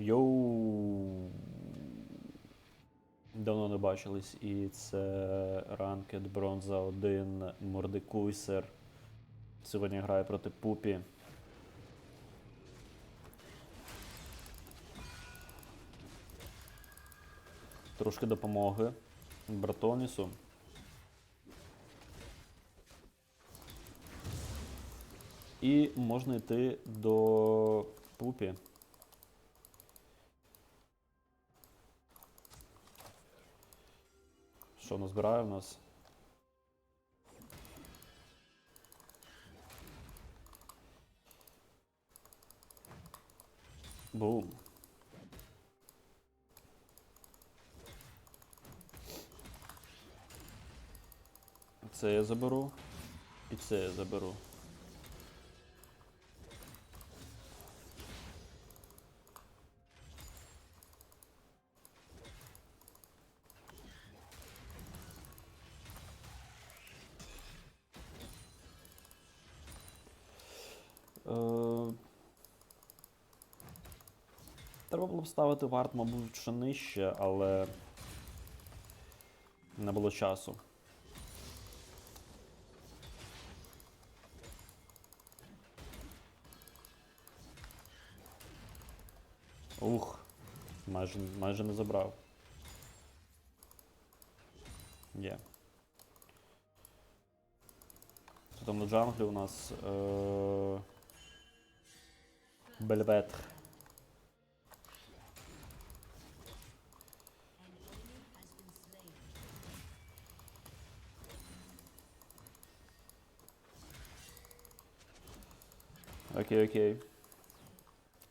Йоу. Давно не бачились, і це ранкет Бронза 1 Мордекуйсер. Сьогодні грає проти Пупі. Трошки допомоги Братонісу. І можна йти до Пупі. Що назбирає в нас? Бум. Це я заберу. І це я заберу. Було ставити варт, мабуть, ще нижче, але не було часу. Ух, майже, майже не забрав. Є. Що там на джанглі у нас е... Бельветр. Окей, окей.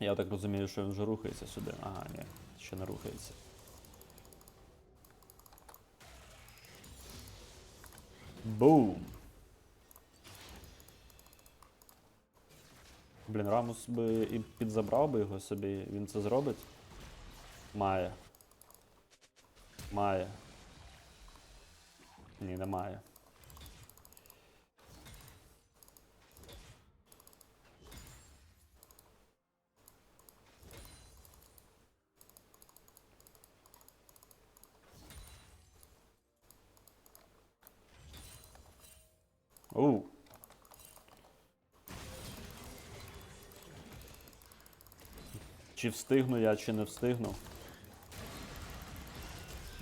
Я так розумію, що він вже рухається сюди. Ага, ні, ще не рухається. Бум! Блін, Рамус би і підзабрав би його собі. Він це зробить? Має. Має. Ні, не має. Оу. Чи встигну я, чи не встигну.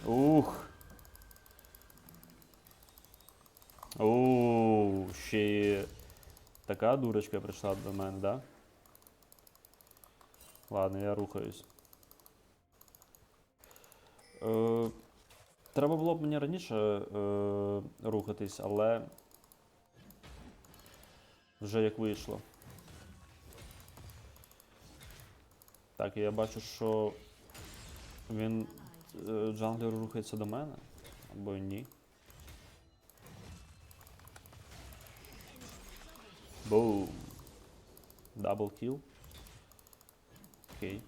Ух. Оу, ще й така дурочка прийшла до мене, да? Ладно, я рухаюсь. Е, треба було б мені раніше е, рухатись, але вже як вийшло. Так, я бачу, що він е, джанглер рухається до мене. Або ні. Бум. Дабл кіл. Окей.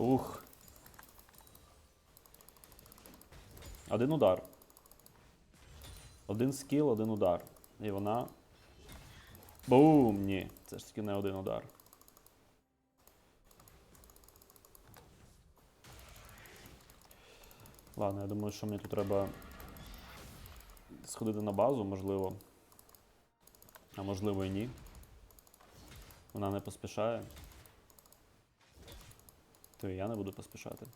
Ух. Один удар. Один скіл, один удар. І вона. Бум! Ні. Це ж таки не один удар. Ладно, я думаю, що мені тут треба сходити на базу, можливо. А можливо і ні. Вона не поспішає. То я не буду поспішати.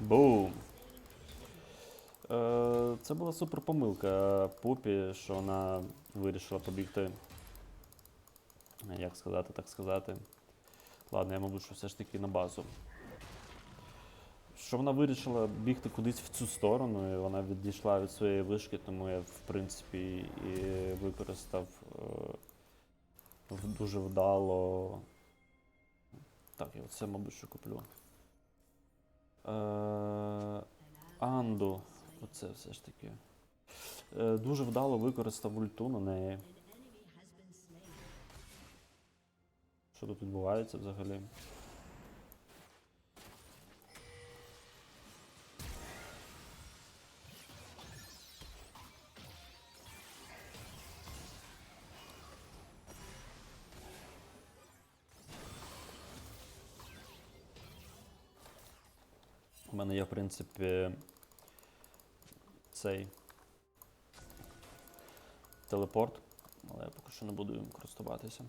Бум! Е, це була супер помилка Пупі, що вона вирішила побігти. Як сказати, так сказати. Ладно, я, мабуть, що все ж таки на базу. Що вона вирішила бігти кудись в цю сторону, і вона відійшла від своєї вишки, тому я, в принципі, і використав е, дуже вдало. Так, я оце, мабуть, що куплю. Е, Анду. Оце все ж таки. Е, дуже вдало використав ульту на неї. Що тут відбувається взагалі? Мене є, в принципі, цей телепорт, але я поки що не буду їм користуватися.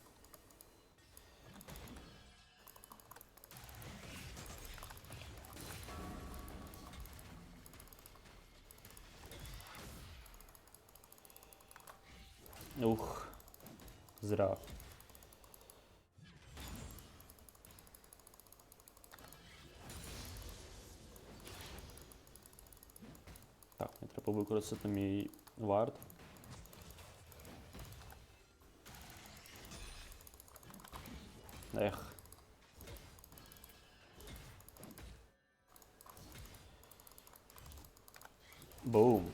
Ух, зря. Треба використати мій вард. Ех. Бум.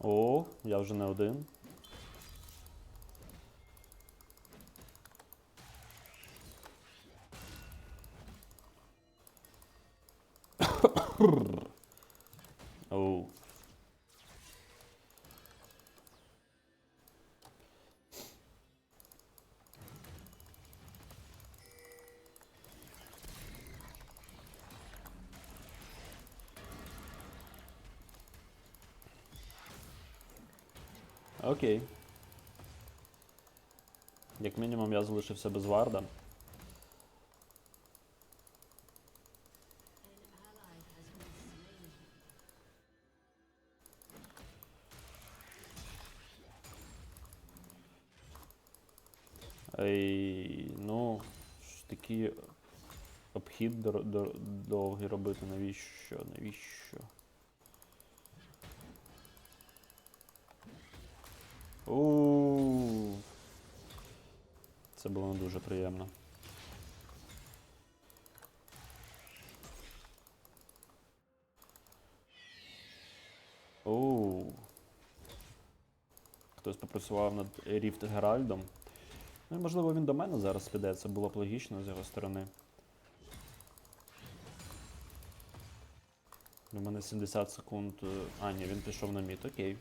О, я вже не один. Оу. Окей. Як мінімум я залишився без варда. Обхід дор- дор- довгий робити, навіщо? Навіщо? Ууу. Це було не дуже приємно. Оу. Хтось попрацював над Ріфт Геральдом. Ну і можливо він до мене зараз піде, це було б логічно з його сторони. У мене 70 секунд. е, А, ні, він пішов на мід, окей.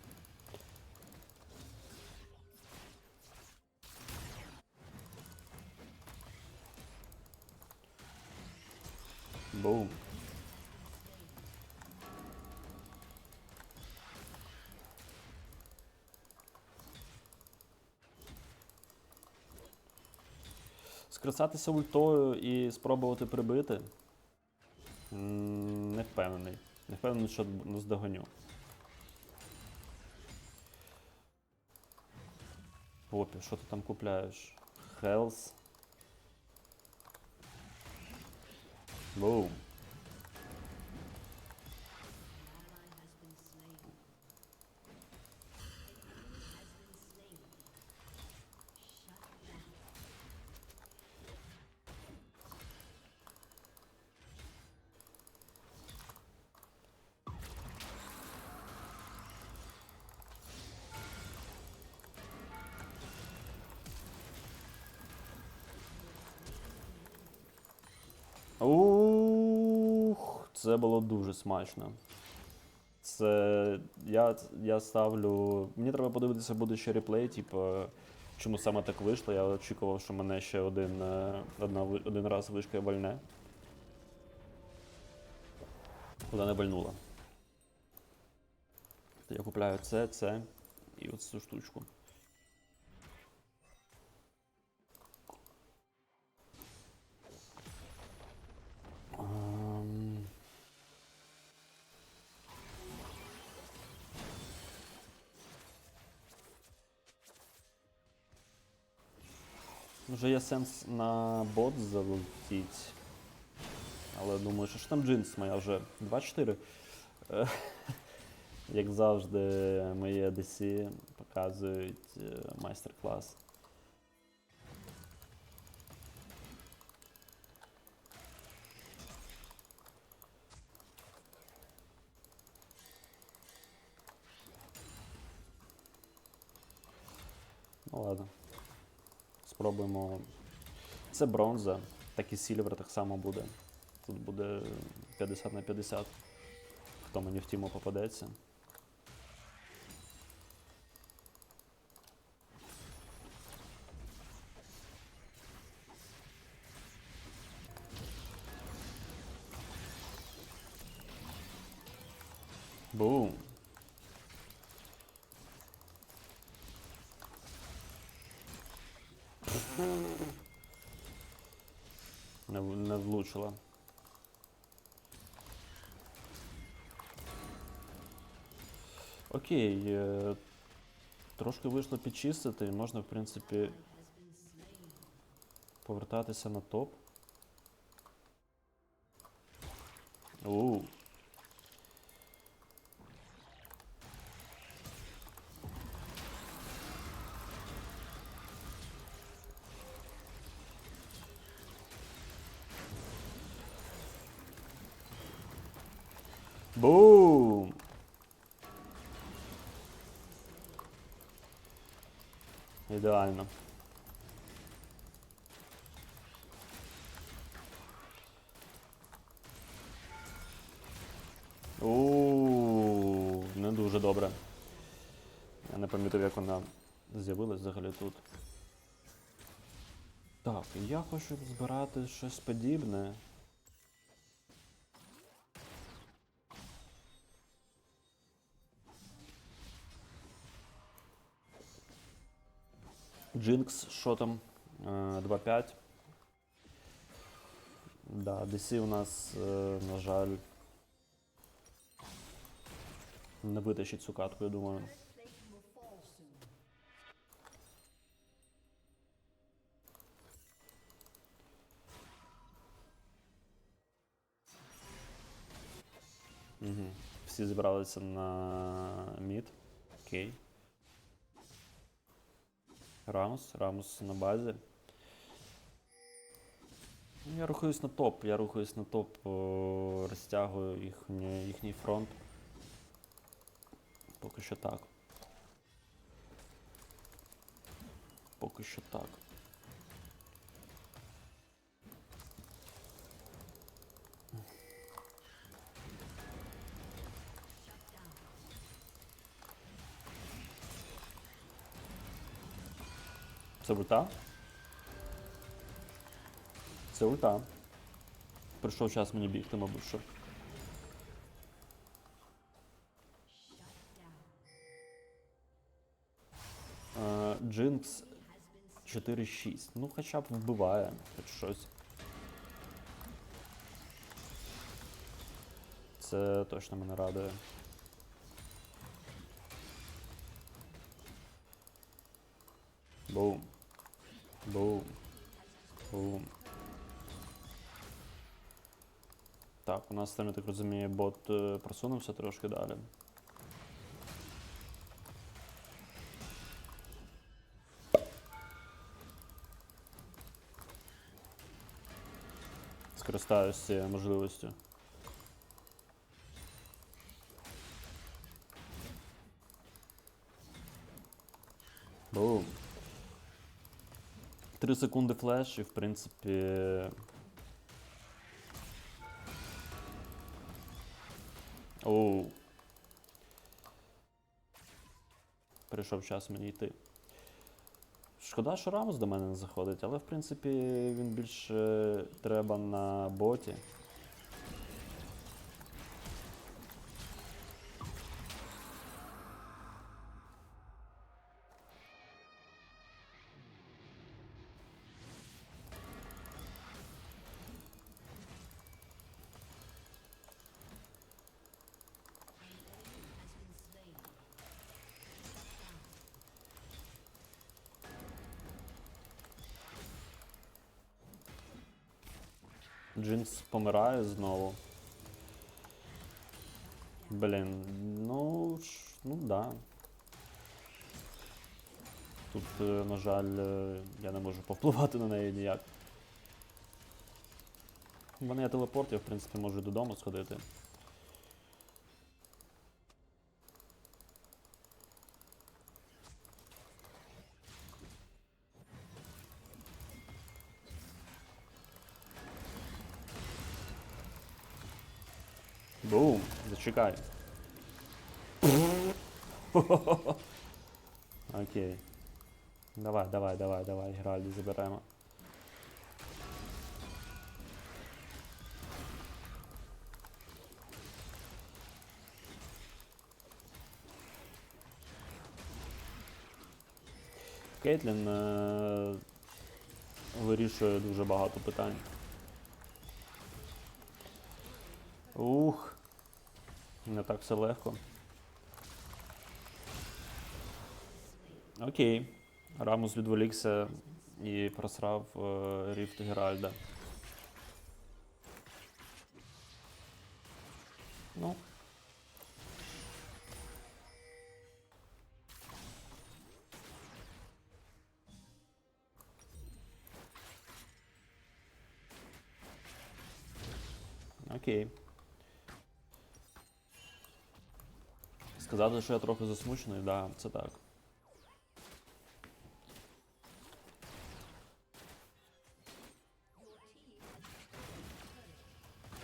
Бум. Скрицатися ультою і спробувати прибити. Не впевнений. Не впевнений, що наздоганю. Попі, що ти там купляєш? Хелс. Бум. Це було дуже смачно. Це я, я ставлю. Мені треба подивитися буде ще реплей, типу, чому саме так вийшло. Я очікував, що мене ще один, е, одна, один раз вишка вальне. Вона не вальнула. Я купляю це, це і от цю штучку. Може є сенс на бот залетіть. Але думаю, що ж там джинс моя вже 2-4. Е, Як завжди, мої DC показують е, майстер-клас. Спробуємо. Це бронза, так і сільвер так само буде. Тут буде 50 на 50. Хто мені в тіму попадеться. Влучила. Окей. е, Трошки вийшло підчистити, і можна, в принципі, повертатися на топ. Оу. Бум! Ідеально. Ууу, не дуже добре. Я не пам'ятаю, як вона з'явилась взагалі тут. Так, я хочу збирати щось подібне. Джинкс, що там? Е, 2.5. Да, DC у нас, е, на жаль, не витащить цю катку, я думаю. Угу. Всі зібралися на мід. Окей. Рамус, Рамус на базі. Ну, Я рухаюсь на топ, я рухаюсь на топ, о, розтягую їхні, їхній фронт. Поки що так. Поки що так. Це ульта? Це ульта. Прийшов час мені бігти, мабуть, що. Е, Джинкс 4-6. Ну, хоча б вбиває, хоч щось. Це точно мене радує. Бум. Бум. Бум. Так, у нас там, так розумію, бот е, просунувся трошки далі. Скористаюсь цією можливістю. 3 секунди флеш і, в принципі. Оу. Прийшов час мені йти. Шкода, що Рамос до мене не заходить, але в принципі він більше треба на боті. Джинкс помирає знову. Блін, ну, ну да. Тут, е, на жаль, е, я не можу повпливати на неї ніяк. У мене є телепорт, я в принципі можу додому сходити. Бум! Зачекай. Окей. Давай, давай, давай, давай, Геральді заберемо. Кейтлін е- вирішує дуже багато питань. Ух. Не так все легко. Окей. Рамус відволікся і просрав е, ріфт Геральда. Ну. Окей. Сказати, що я трохи засмучений, да, це так.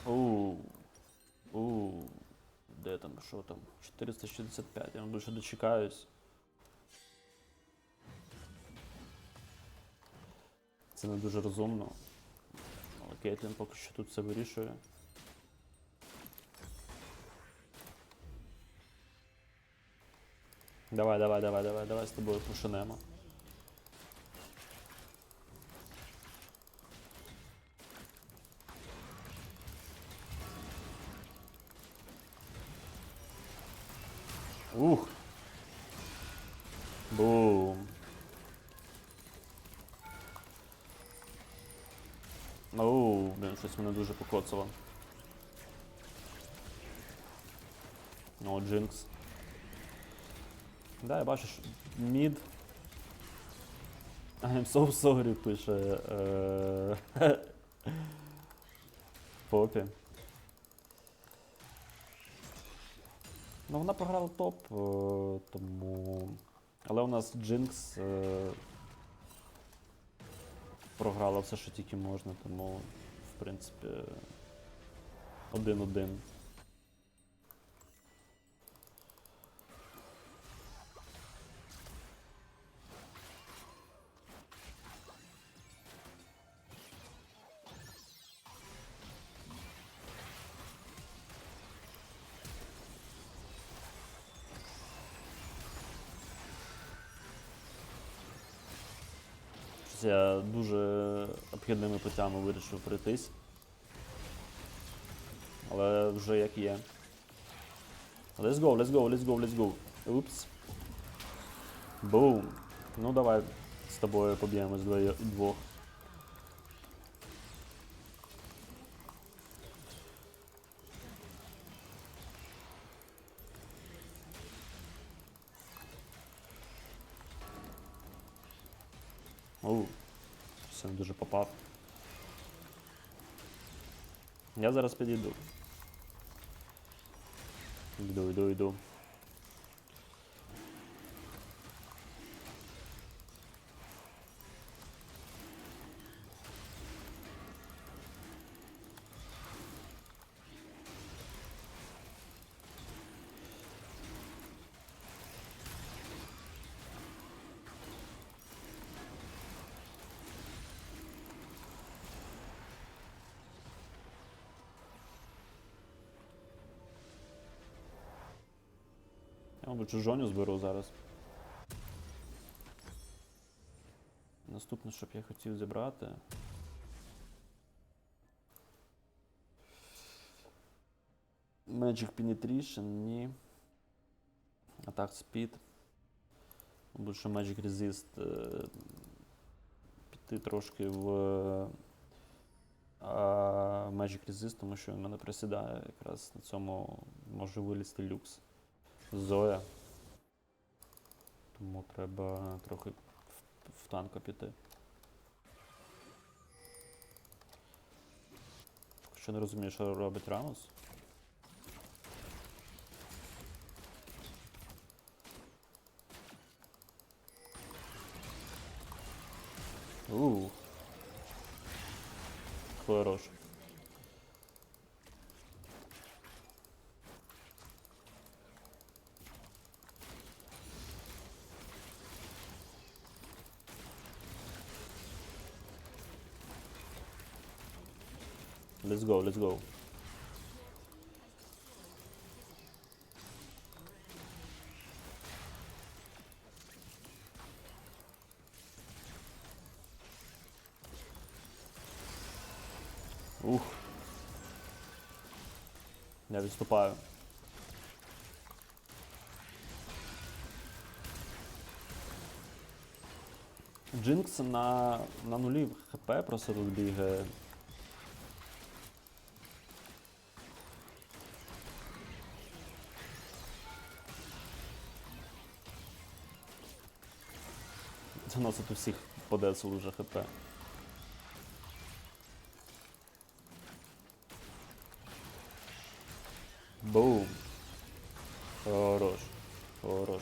Оу. Оу. Де там, що там? 465, я більше дочекаюсь. Це не дуже розумно. Але Кейтлін поки що тут все вирішує. Давай, давай, давай, давай, давай з тобою пошинемо. Ух. Бум. Оу, блін, щось мене дуже покоцало. О, Джинкс. Да, що мід. I'm so sorry, пише. е, Попі. Ну, вона програла топ, е, тому. Але у нас Джинкс е, програла все, що тільки можна, тому, в принципі, один-один. Дуже обхідними путями вирішив прийтись. Але вже як є. Let's go, let's go, let's go, let's go. Упс. Бум. Ну давай з тобою поб'ємось двоє- двох. Я зараз підійду. Йду, йду, йду. Мабуть, чужоню зберу зараз. Наступне, що б я хотів зібрати. Magic Penetration, ні. Attack Speed. Мабуть, що Magic Resist. е, Піти трошки в А Magic Resist, тому що він мене присідає, якраз на цьому може вилізти люкс. Зоя. Тому треба трохи в, танка піти. Що не розумію, що робить Рамос. Ууу. Хорош. Let's go, let's go. Ух. Я відступаю. Джинкс на, на нулі хп просто тут бігає. Заносить усіх по децу вже хп. Бум. Хорош. Хорош.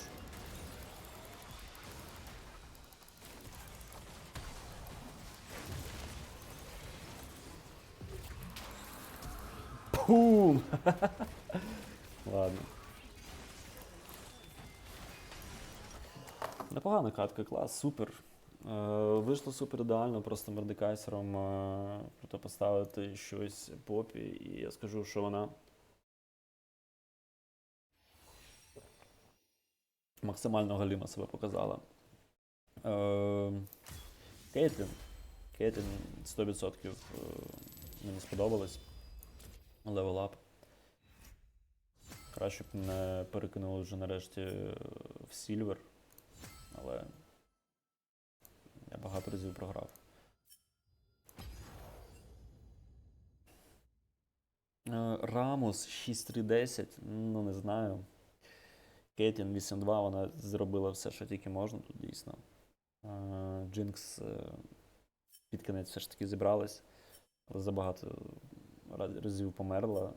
Пум! Ладно. Непогана катка, клас, супер. Е, вийшло супер ідеально, просто мердикайсером е, протипоставити щось попі, і я скажу, що вона максимально галімо себе показала. Е, Кейтлін. Кейтлін 100% е, мені сподобалось. Up. Краще б не перекинули вже нарешті в Сільвер, багато разів програв. Е, Рамос 6-3-10, ну не знаю. Кейтлін 8-2, вона зробила все, що тільки можна тут дійсно. Е, Джинкс е, під кінець все ж таки зібралась, але забагато разів померла.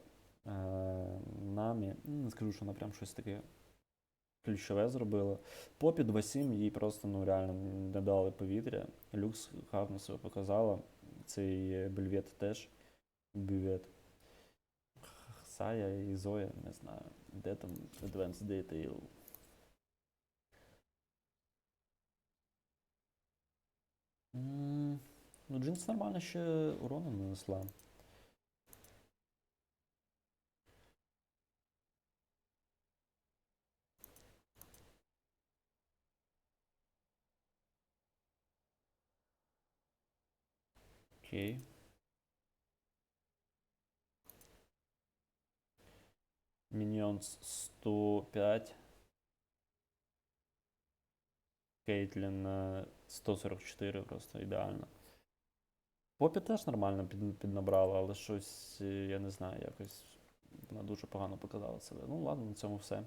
Намі, ну, не скажу, що вона прям щось таке ключове зробила. Попі 2-7 їй просто ну, реально не дали повітря. Люкс гарно себе показала. Цей Бельвет теж. Бювет. Сая і Зоя, не знаю. Де там Advanced Detail? Ну, Джинкс нормально ще урону нанесла. Окей. Minions 105. Кейтлін е, 144 просто ідеально. Попі теж нормально під, піднабрала, але щось, е, я не знаю, якось вона дуже погано показала себе. Ну ладно, на цьому все.